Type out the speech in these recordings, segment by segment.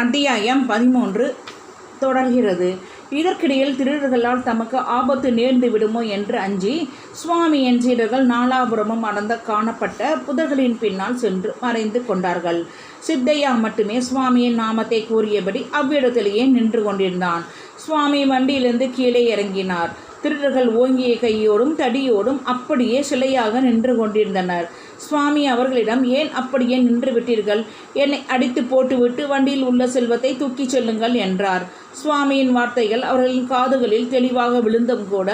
அத்தியாயம் பதிமூன்று தொடர்கிறது. இதற்கிடையில் திருடர்களால் தமக்கு ஆபத்து நேர்ந்து விடுமோ என்று அஞ்சி சுவாமியின் சீடர்கள் நாலாபுரமும் அடர்ந்த காணப்பட்ட புதர்களின் பின்னால் சென்று மறைந்து கொண்டார்கள். சித்தையா மட்டுமே சுவாமியின் நாமத்தை கூறியபடி அவ்விடத்திலேயே நின்று கொண்டிருந்தான். சுவாமி வண்டியிலிருந்து கீழே இறங்கினார். திருடர்கள் ஓங்கிய கையோடும் தடியோடும் அப்படியே சிலையாக நின்று கொண்டிருந்தனர். சுவாமி அவர்களிடம் ஏன் அப்படியே நின்று விட்டீர்கள்? என்னை அடித்து போட்டுவிட்டு வண்டியில் உள்ள செல்வத்தை தூக்கிச் செல்லுங்கள் என்றார். சுவாமியின் வார்த்தைகள் அவர்களின் காதுகளில் தெளிவாக விழுந்தும் கூட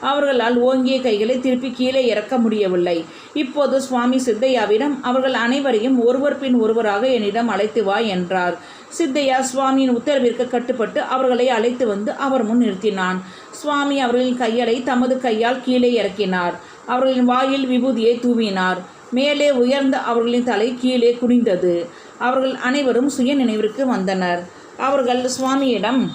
அவர்களால் ஓங்கிய கைகளை திருப்பி கீழே இறக்க முடியவில்லை. இப்போது சுவாமி சித்தையாவிடம் அவர்கள் அனைவரையும் ஒருவர் பின் ஒருவராக என்னிடம் அழைத்து வா என்றார். சித்தையா சுவாமியின் உத்தரவிற்கு கட்டுப்பட்டு அவர்களை அழைத்து வந்து அவர் முன் நிறுத்தினான். சுவாமி அவர்களின் கையலை தமது கையால் கீழே இறக்கினார். அவர்களின் வாயில் விபூதியை தூவினார். மேலே உயர்ந்த அவர்களின் தலை கீழே குனிந்தது. அவர்கள் அனைவரும் சுய நினைவிற்கு வந்தனர். அவர்கள் சுவாமியிடம்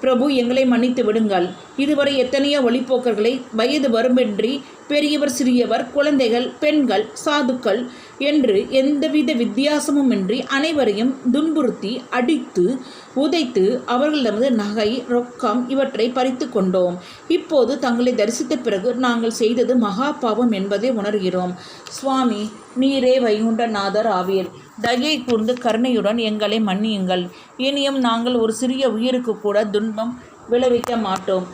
பிரபு எங்களை மன்னித்து விடுங்கள். இதுவரை எத்தனையோ வழிப்போக்கர்களை வயது வரம்பின்றி பெரியவர் சிறியவர் குழந்தைகள் பெண்கள் சாதுக்கள் என்று எந்தவித வித்தியாசமுமின்றி அனைவரையும் துன்புறுத்தி அடித்து உதைத்து அவர்களிடமது நகை ரொக்கம் இவற்றை பறித்து கொண்டோம். இப்போது தங்களை தரிசித்த பிறகு நாங்கள் செய்தது மகா பாவம் என்பதை உணர்கிறோம். சுவாமி நீரே வைகுண்டநாதர் ஆவீர். தயை கூர்ந்து கருணையுடன் எங்களை மன்னியுங்கள். இனியும் நாங்கள் ஒரு சிறிய உயிருக்கு கூட துன்பம் விளைவிக்க மாட்டோம்.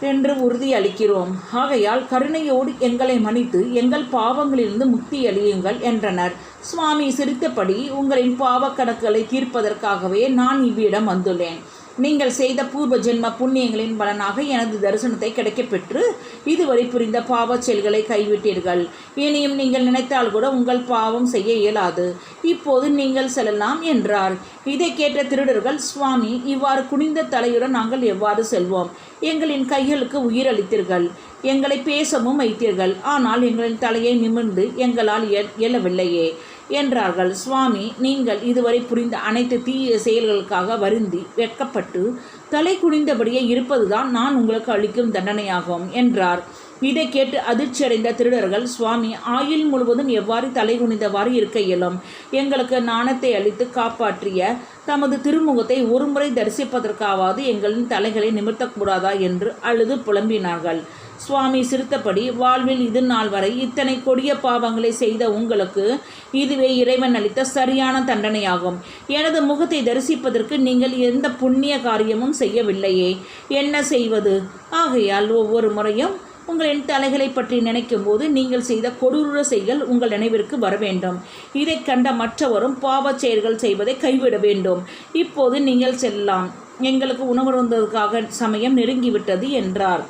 என்று உறுதியளிக்கிறோம் ஆகையால் கருணையோடு எங்களை மன்னித்து எங்கள் பாவங்களிலிருந்து முக்தி அளியுங்கள் என்றனர். சுவாமி சிரித்தபடி உங்களின் பாவக்கணக்குகளை தீர்ப்பதற்காகவே நான் இவ்விடம் வந்துள்ளேன். நீங்கள் செய்த பூர்வ ஜென்ம புண்ணியங்களின் பலனாக எனது தரிசனத்தை கிடைக்கப்பெற்று இதுவரை புரிந்த பாவச் செயல்களை கைவிட்டீர்கள். இனியும் நீங்கள் நினைத்தால் கூட உங்கள் பாவம் செய்ய இயலாது. இப்போது நீங்கள் செல்லலாம் என்றார். இதை கேட்ட திருடர்கள் சுவாமி இவ்வாறு குனிந்த தலையுடன் நாங்கள் எவ்வாறு செல்வோம்? எங்களின் கைகளுக்கு உயிரளித்தீர்கள் எங்களை பேசவும் வைத்தீர்கள். ஆனால் எங்களின் தலையை நிமிர்ந்து எங்களால் இய- இயலவில்லையே. என்றார்கள். சுவாமி நீங்கள் இதுவரை புரிந்த அனைத்து தீய செயல்களுக்காக வருந்தி வெட்கப்பட்டு தலை குனிந்தபடியே இருப்பதுதான் நான் உங்களுக்கு அளிக்கும் தண்டனையாகும் என்றார். இதை கேட்டு அதிர்ச்சியடைந்த திருடர்கள் சுவாமி ஆயுள் முழுவதும் எவ்வாறு தலை குனிந்தவாறு இருக்க இயலும்? எங்களுக்கு நாணத்தை அளித்து காப்பாற்றிய தமது திருமுகத்தை ஒருமுறை தரிசிப்பதற்காவது எங்களின் தலைகளை நிமிர்த்தக்கூடாதா? என்று அழுது புலம்பினார்கள். சுவாமி சிரித்தபடி வாழ்வில் இது நாள் வரை இத்தனை கொடிய பாவங்களை செய்த உங்களுக்கு இதுவே இறைவன் அளித்த சரியான தண்டனையாகும். எனது முகத்தை தரிசிப்பதற்கு நீங்கள் எந்த புண்ணிய காரியமும் செய்யவில்லையே. என்ன செய்வது? ஆகையால் ஒவ்வொரு முறையும் உங்களின் தலைகளை பற்றி நினைக்கும் போது நீங்கள் செய்த கொடூர செயல் உங்கள் நினைவிற்கு வர வேண்டும். இதை கண்ட மற்றவரும் பாவச் செயல்கள் செய்வதை கைவிட வேண்டும். இப்போது நீங்கள் செல்லலாம். எங்களுக்கு உணவருந்ததுக்காக சமயம் நெருங்கிவிட்டது என்றார்.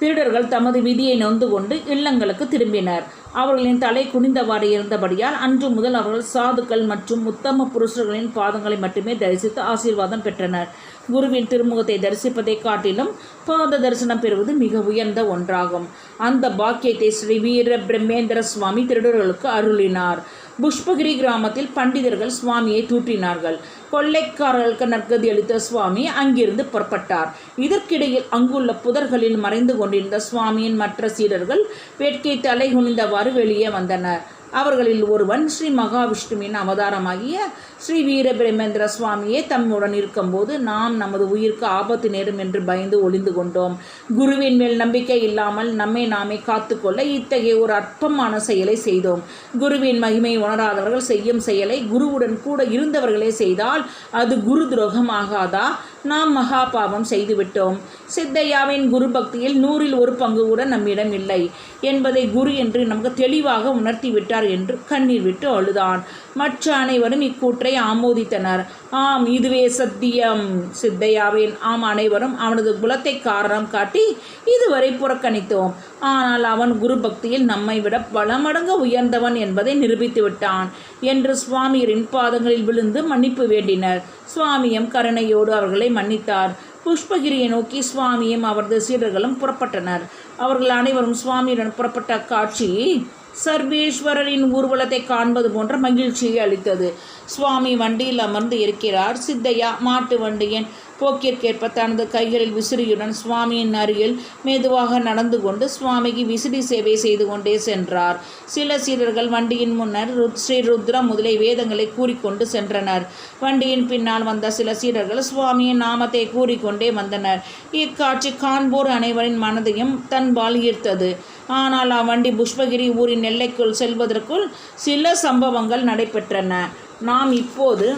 திருடர்கள் தமது விதியை நொந்து கொண்டு இல்லங்களுக்கு திரும்பினர். அவர்களின் தலை குனிந்தவாறு இருந்தபடியால் அன்று முதல் அவர்கள் சாதுக்கள் மற்றும் உத்தம புருஷர்களின் பாதங்களை மட்டுமே தரிசித்து ஆசீர்வாதம் பெற்றனர். குருவின் திருமுகத்தை தரிசிப்பதை காட்டிலும் பாத தரிசனம் பெறுவது மிக உயர்ந்த ஒன்றாகும். அந்த பாக்கியத்தை ஸ்ரீ வீர பிரம்மேந்திர சுவாமி திருடர்களுக்கு அருளினார். புஷ்பகிரி கிராமத்தில் பண்டிதர்கள் சுவாமியை தூற்றினார்கள். கொள்ளைக்காரர்களுக்கு நற்கதி அளித்த சுவாமி அங்கிருந்து புறப்பட்டார். இதற்கிடையில் அங்குள்ள புதர்களில் மறைந்து கொண்டிருந்த சுவாமியின் மற்ற சீடர்கள் வேட்கை தலை குனிந்தவாறு வெளியே வந்தனர். அவர்களில் ஒருவன் ஸ்ரீ மகாவிஷ்ணுவின் அவதாரமாகிய ஸ்ரீ வீரபிரமேந்திர சுவாமியே தம்முடன் இருக்கும்போது நாம் நமது உயிருக்கு ஆபத்து நேரும் என்று பயந்து ஒளிந்து கொண்டோம். குருவின் மேல் நம்பிக்கை இல்லாமல் நம்மை நாமே காத்துக்கொள்ள இத்தகைய ஒரு அற்பமான செயலை செய்தோம். குருவின் மகிமை உணராதவர்கள் செய்யும் செயலை குருவுடன் கூட இருந்தவர்களே செய்தால் அது குரு துரோகம் ஆகாதா? நாம் மகா பாவம் செய்துவிட்டோம். சித்தையாவின் குரு பக்தியில் நூறில் ஒரு பங்கு கூட நம்மிடம் இல்லை. என்பதை குரு என்று நமக்கு தெளிவாக உணர்த்தி விட்டார் என்று கண்ணீர் விட்டு அழுதான். மற்ற அனைவரும் இக்கூற்றை ஆமோதித்தனர். ஆம் இதுவே சத்தியம். சித்தையாவின் ஆம் அனைவரும் அவனது குலத்தை காரணம் காட்டி இதுவரை புறக்கணித்தோம். ஆனால் அவன் குரு பக்தியில் நம்மை விட பல மடங்கு உயர்ந்தவன் என்பதை நிரூபித்து விட்டான் என்று சுவாமியரின் பாதங்களில் விழுந்து மன்னிப்பு வேண்டினர். சுவாமியும் கருணையோடு அவர்களை மன்னித்தார். புஷ்பகிரியை நோக்கி சுவாமியும் அவரது சீடர்களும் புறப்பட்டனர். அவர்கள் அனைவரும் சுவாமியுடன் புறப்பட்ட காட்சி சர்வேஸ்வரரின் ஊர்வலத்தை காண்பது போன்ற மகிழ்ச்சியை அளித்தது. சுவாமி வண்டியில் அமர்ந்து இருக்கிறார். சித்தையா மாட்டு வண்டியின் போக்கிற்கேற்ப தனது கைகளில் விசிறியுடன் சுவாமியின் அருகில் மெதுவாக நடந்து கொண்டு சுவாமிக்கு விசிறி சேவை செய்து கொண்டே சென்றார். சில சீடர்கள் வண்டியின் முன்னர் ருத் ஸ்ரீ ருத்ர முதலை வேதங்களை கூறிக்கொண்டு சென்றனர். வண்டியின் பின்னால் வந்த சில சீடர்கள் சுவாமியின் நாமத்தை கூறிக்கொண்டே வந்தனர். இக்காட்சி காண்போர் அனைவரின் மனதையும் தன்பால் ஈர்த்தது. ஆனால் அவ்வண்டி புஷ்பகிரி ஊரின் எல்லைக்குள் செல்வதற்குள் சில சம்பவங்கள் நடைபெற்றன. நாம் இப்போது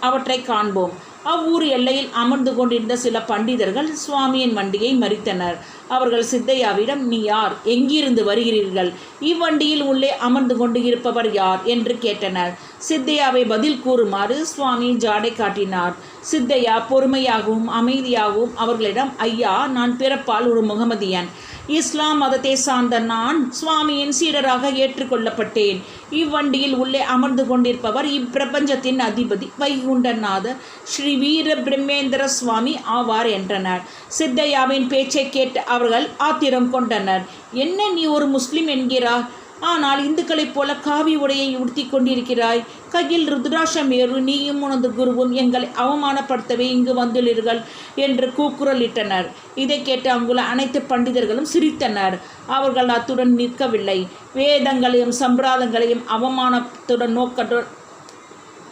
அவற்றை காண்போம். அவ்வூர் எல்லையில் அமர்ந்து கொண்டிருந்த சில பண்டிதர்கள் சுவாமியின் வண்டியை மறித்தனர். அவர்கள் சித்தையாவிடம் நீ யார்? எங்கிருந்து வருகிறீர்கள்? இவ்வண்டியில் உள்ளே அமர்ந்து கொண்டு இருப்பவர் யார்? என்று கேட்டனர். சித்தையாவை பதில் கூறுமாறு சுவாமி ஜாடை காட்டினார். சித்தையா பொறுமையாகவும் அமைதியாகவும் அவர்களிடம் ஐயா நான் பிறப்பால் ஒரு முகமதியன். இஸ்லாம் மதத்தை சார்ந்த நான் சுவாமியின் சீடராக ஏற்றுக்கொள்ளப்பட்டேன். இவ்வண்டியில் உள்ளே அமர்ந்து கொண்டிருப்பவர் இப்பிரபஞ்சத்தின் அதிபதி வைகுண்டநாதர் ஸ்ரீ வீர பிரம்மேந்திர சுவாமி ஆவார் என்றனர். சித்தையாவின் பேச்சை கேட்டு அவர்கள் ஆத்திரம் கொண்டனர். என்ன நீ ஒரு முஸ்லிம் என்கிறார்? ஆனால் இந்துக்களைப் போல காவி உடையை உடுத்தி கொண்டிருக்கிறாய். கையில் ருத்ராஷமேரு நீயும் உனது குருவும் எங்களை அவமானப்படுத்தவே இங்கு வந்துள்ளீர்கள் என்று கூக்குரலிட்டனர். இதை கேட்டு அங்குள்ள அனைத்து பண்டிதர்களும் சிரித்தனர். அவர்கள் அத்துடன் நிற்கவில்லை. வேதங்களையும் சம்பிராதங்களையும் அவமானத்துடன் நோக்கத்துடன்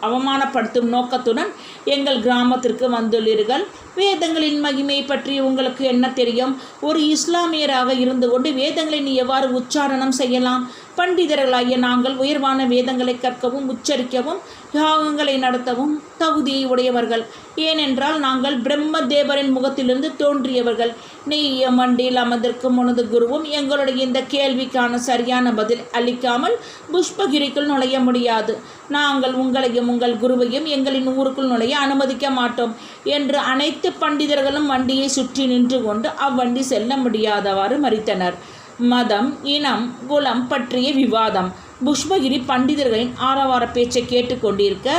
அவமானப்படுத்தும் நோக்கத்துடன் எங்கள் கிராமத்திற்கு வந்துள்ளீர்கள். வேதங்களின் மகிமை பற்றி உங்களுக்கு என்ன தெரியும்? ஒரு இஸ்லாமியராக இருந்து கொண்டு வேதங்களை நீ எவ்வாறு உச்சாரணம் செய்யலாம்? பண்டிதர்களாகிய நாங்கள் உயர்வான வேதங்களை கற்கவும் உச்சரிக்கவும் யாகங்களை நடத்தவும் தகுதியை உடையவர்கள் ஏனென்றால் நாங்கள் பிரம்ம தேவரின் முகத்திலிருந்து தோன்றியவர்கள். நெய்ய மண்டியில் அமர்ந்திருக்கும் உனது குருவும் எங்களுடைய இந்த கேள்விக்கான சரியான பதில் அளிக்காமல் புஷ்பகிரிக்குள் நுழைய முடியாது. நாங்கள் உங்களையும் உங்கள் குருவையும் எங்களின் ஊருக்குள் நுழைய அனுமதிக்க மாட்டோம் என்று அனைத்து பண்டிதர்களும் வண்டியை சுற்றி நின்று கொண்டு அவ்வண்டி செல்ல முடியாதவாறு மறித்தனர். மதம் இனம் குலம் பற்றிய விவாதம். புஷ்பகிரி பண்டிதர்களின் ஆரவார பேச்சை கேட்டுக்கொண்டிருக்க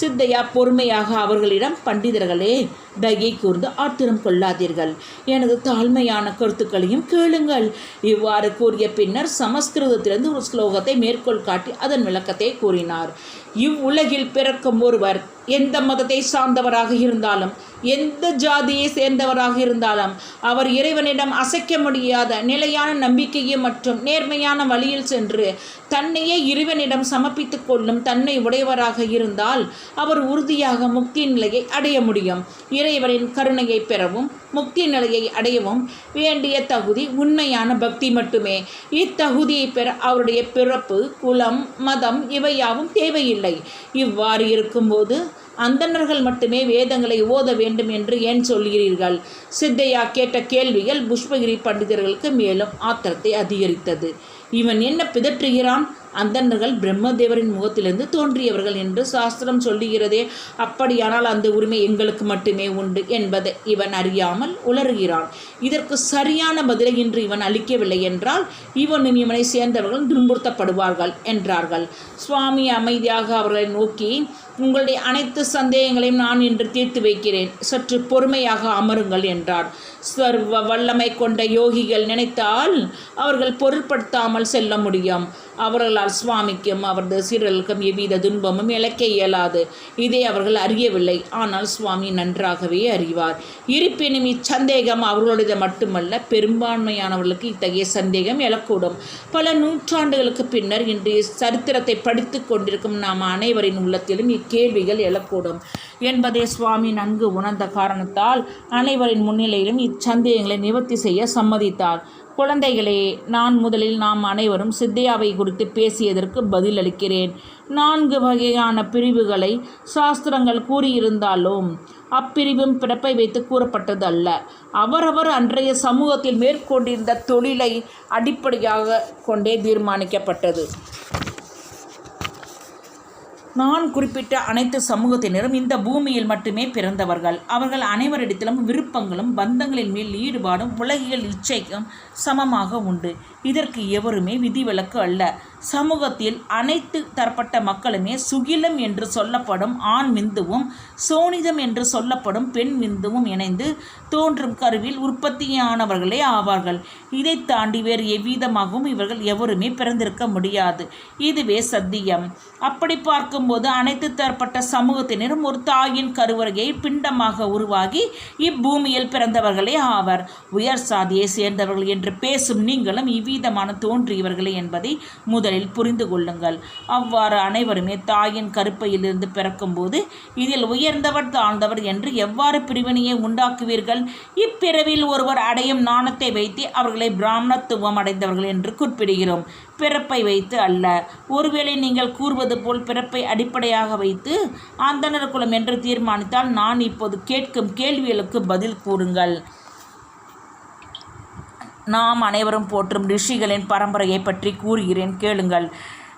சித்தையா பொறுமையாக அவர்களிடம் பண்டிதர்களே தகை கூர்ந்து ஆத்திரம் கொள்ளாதீர்கள். எனது தாழ்மையான கருத்துக்களையும் கேளுங்கள். இவ்வாறு கூறிய பின்னர் சமஸ்கிருதத்திலிருந்து ஒரு ஸ்லோகத்தை மேற்கோள் காட்டி அதன் விளக்கத்தை கூறினார். இவ்வுலகில் பிறக்கும் ஒருவர் எந்த மதத்தை சார்ந்தவராக இருந்தாலும் எந்த ஜாதியை சேர்ந்தவராக இருந்தாலும் அவர் இறைவனிடம் அசைக்க முடியாத நிலையான நம்பிக்கையை மற்றும் நேர்மையான வழியில் சென்று தன்னையே இறைவனிடம் சமர்ப்பித்து கொள்ளும் தன்னை உடையவராக இருந்தால் அவர் உறுதியாக முக்தி நிலையை அடைய முடியும். இறைவனின் கருணையை பெறவும் முக்தி நிலையை அடையவும் வேண்டிய தகுதி உண்மையான பக்தி மட்டுமே. இத்தகுதியை பெற அவருடைய பிறப்பு குலம் மதம் இவையாவும் தேவையில்லை. இவ்வாறு இருக்கும்போது அந்தணர்கள் மட்டுமே வேதங்களை ஓத வேண்டும் என்று ஏன் சொல்கிறீர்கள்? சித்தையா கேட்ட கேள்விகள் புஷ்பகிரி பண்டிதர்களுக்கு மேலும் ஆத்திரத்தை அதிகரித்தது. இவன் என்ன பிதற்றுகிறான்? அந்தனர்கள் பிரம்மதேவரின் முகத்திலிருந்து தோன்றியவர்கள் என்று சாஸ்திரம் சொல்லுகிறதே. அப்படியானால் அந்த உரிமை எங்களுக்கு மட்டுமே உண்டு என்பதை இவன் அறியாமல் உளறுகிறான். இதற்கு சரியான பதிலை இன்று இவன் அளிக்கவில்லை என்றால் இவனும் இவனை சேர்ந்தவர்கள் துன்புறுத்தப்படுவார்கள் என்றார்கள். சுவாமி அமைதியாக அவர்களை நோக்கி உங்களுடைய அனைத்து சந்தேகங்களையும் நான் இன்று தீர்த்து வைக்கிறேன். சற்று பொறுமையாக அமருங்கள் என்றார். சர்வ வல்லமை கொண்ட யோகிகள் நினைத்தால் அவர்கள் பொருட்படுத்தாமல் செல்ல முடியும். அவர்களால் சுவாமிக்கும் அவரது சீரர்களுக்கும் எவ்வித துன்பமும் இழைக்க இயலாது. இதை அவர்கள் அறியவில்லை. ஆனால் சுவாமி நன்றாகவே அறிவார். இருப்பினும் இச்சந்தேகம் அவர்களுடையது மட்டுமல்ல பெரும்பான்மையானவர்களுக்கு இத்தகைய சந்தேகம் எழக்கூடும். பல நூற்றாண்டுகளுக்கு பின்னர் இன்று சரித்திரத்தை படித்து கொண்டிருக்கும் நாம் அனைவரின் உள்ளத்திலும் கேள்விகள் எழக்கூடும் என்பதை சுவாமி நன்கு உணர்ந்த காரணத்தால் அனைவரின் முன்னிலையிலும் இச்சந்தேகங்களை நிவர்த்தி செய்ய சம்மதித்தார். குழந்தைகளே நான் முதலில் நாம் அனைவரும் சித்தையாவை குறித்து பேசியதற்கு பதிலளிக்கிறேன். நான்கு வகையான பிரிவுகளை சாஸ்திரங்கள் கூறியிருந்தாலும் அப்பிரிவும் பிறப்பை வைத்து கூறப்பட்டது அல்ல அவரவர் அன்றைய சமூகத்தில் மேற்கொண்டிருந்த தொழிலை அடிப்படையாக கொண்டே தீர்மானிக்கப்பட்டது. நான் குறிப்பிட்ட அனைத்து சமூகத்தினரும் இந்த பூமியில் மட்டுமே பிறந்தவர்கள். அவர்கள் அனைவரிடத்திலும் விருப்பங்களும் பந்தங்களின் மேல் ஈடுபாடும் உலகியல் இச்சைக்கும் சமமாக உண்டு. இதற்கு எவருமே விதிவிலக்கு அல்ல. சமூகத்தில் அனைத்து தரப்பட்ட மக்களுமே சுகிலம் என்று சொல்லப்படும் ஆண் விந்துவும் சோனிதம் என்று சொல்லப்படும் பெண் விந்துவும் இணைந்து தோன்றும் கருவில் உற்பத்தியானவர்களே ஆவார்கள். இதை தாண்டி வேறு எவ்விதமாகவும் இவர்கள் எவருமே பிறந்திருக்க முடியாது. இதுவே சத்தியம். அப்படி பார்க்கும்போது அனைத்து தரப்பட்ட சமூகத்தினரும் ஒரு தாயின் கருவறையை பிண்டமாக உருவாகி இப்பூமியில் பிறந்தவர்களே ஆவர். உயர் சாதியை சேர்ந்தவர்கள் என்று பேசும் நீங்களும் இவ்விதமான தோன்றியவர்களே என்பதை முதல் முதலில் புரிந்து கொள்ளுங்கள். அவ்வாறு அனைவருமே தாயின் கருப்பையிலிருந்து பிறக்கும்போது இதில் உயர்ந்தவர் தாழ்ந்தவர் என்று எவ்வாறு பிரிவினையை உண்டாக்குவீர்கள்? இப்பிறவில் ஒருவர் அடையும் நாணத்தை வைத்து அவர்களை பிராமணத்துவம் அடைந்தவர்கள் என்று குறிப்பிடுகிறோம். பிறப்பை வைத்து அல்ல. ஒருவேளை நீங்கள் கூறுவது போல் பிறப்பை அடிப்படையாக வைத்து அந்தனர் குலம் என்று தீர்மானித்தால் நான் இப்போது கேட்கும் கேள்விகளுக்கு பதில் கூறுங்கள். நாம் அனைவரும் போற்றும் ரிஷிகளின் பரம்பரையை பற்றி கூறுகிறேன். கேளுங்கள்.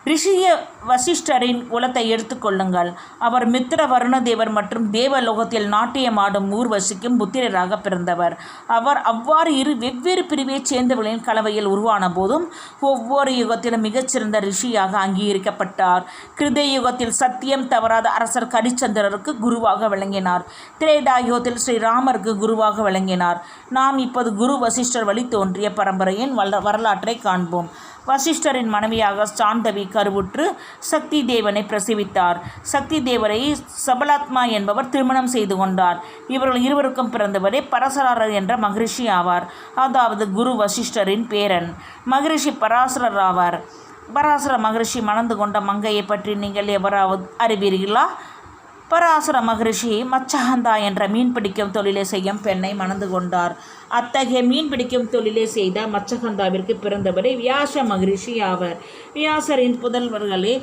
ரிஷிய வசிஷ்டரின் குலத்தை எடுத்துக்கொள்ளுங்கள் அவர் மித்திர வருணதேவர் மற்றும் தேவலோகத்தில் நாட்டியமாடும் ஊர்வசிக்கும் புத்திரராக பிறந்தவர். அவர் அவ்வாறு இரு வெவ்வேறு பிரிவைச் சேர்ந்தவர்களின் கலவையில் உருவான போதும் ஒவ்வொரு யுகத்திலும் மிகச்சிறந்த ரிஷியாக அங்கீகரிக்கப்பட்டார். கிருதய யுகத்தில் சத்தியம் தவறாத அரசர் கரிச்சந்திரருக்கு குருவாக விளங்கினார். திரேதா யுகத்தில் ஸ்ரீராமருக்கு குருவாக விளங்கினார். நாம் இப்போது குரு வசிஷ்டர் வழி தோன்றிய பரம்பரையின் வல்ல வரலாற்றை காண்போம். வசிஷ்டரின் மனைவியாக சாந்தவி கருவுற்று சக்தி தேவனை பிரசவித்தார். சக்தி தேவரை சபலாத்மா என்பவர் திருமணம் செய்து கொண்டார். இவர்கள் இருவருக்கும் பிறந்தவரே பரசராரர் என்ற மகரிஷி ஆவார். அதாவது குரு வசிஷ்டரின் பேரன். மகரிஷி பராசரர் ஆவார். பராசர மகரிஷி மணந்து கொண்ட மங்கையை பற்றி நீங்கள் எவராவது அறிவீர்களா? பராசுர மகரிஷி மச்சகந்தா என்ற மீன் பிடிக்கும் தொழிலை செய்யும் பெண்ணை மணந்து கொண்டார். அத்தகைய மீன் பிடிக்கும் தொழிலை செய்த மச்சகந்தாவிற்கு பிறந்தவரே வியாச மகரிஷி ஆவர். வியாசரின் புதல்வர்களே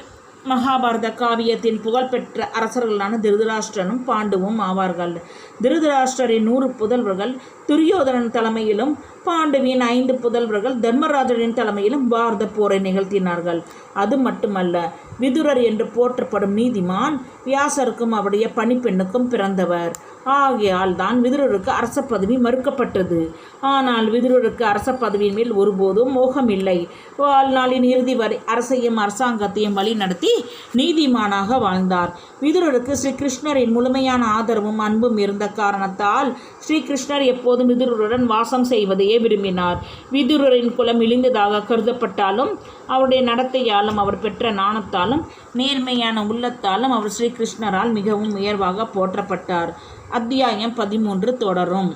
மகாபாரத காவியத்தின் புகழ்பெற்ற அரசர்களான திருதராஷ்டிரனும் பாண்டுவும் ஆவார்கள். திருதராஷ்டிரரின் நூறு புதல்வர்கள் துரியோதனன் தலைமையிலும் பாண்டுவின் ஐந்து புதல்வர்கள் தர்மராஜரின் தலைமையிலும் பாரத போரை நிகழ்த்தினார்கள். அது மட்டுமல்ல விதுரர் என்று போற்றப்படும் நீதிமான் வியாசருக்கும் அவருடைய பணிப்பெண்ணுக்கும் பிறந்தவர். ஆகையால் தான் விதுரருக்கு அரச பதவி மறுக்கப்பட்டது. ஆனால் விதுரருக்கு அரச பதவியின் மேல் ஒருபோதும் மோகம் இல்லை வாழ்நாளின் இறுதி வரை அரசையும் அரசாங்கத்தையும் வழிநடத்தி நீதிமானாக வாழ்ந்தார். விதுரருக்கு ஸ்ரீகிருஷ்ணரின் முழுமையான ஆதரவும் அன்பும் இருந்த காரணத்தால் ஸ்ரீகிருஷ்ணர் எப்போதும் விதுரருடன் வாசம் செய்வதையே விரும்பினார். விதுரரின் குலம் இழிந்ததாக கருதப்பட்டாலும் அவருடைய நடத்தையாலும் அவர் பெற்ற நாணத்தாலும் நேர்மையான உள்ளத்தாலும் அவர் ஸ்ரீகிருஷ்ணரால் மிகவும் உயர்வாக போற்றப்பட்டார். அத்தியாயம் பதிமூன்று தொடரும்.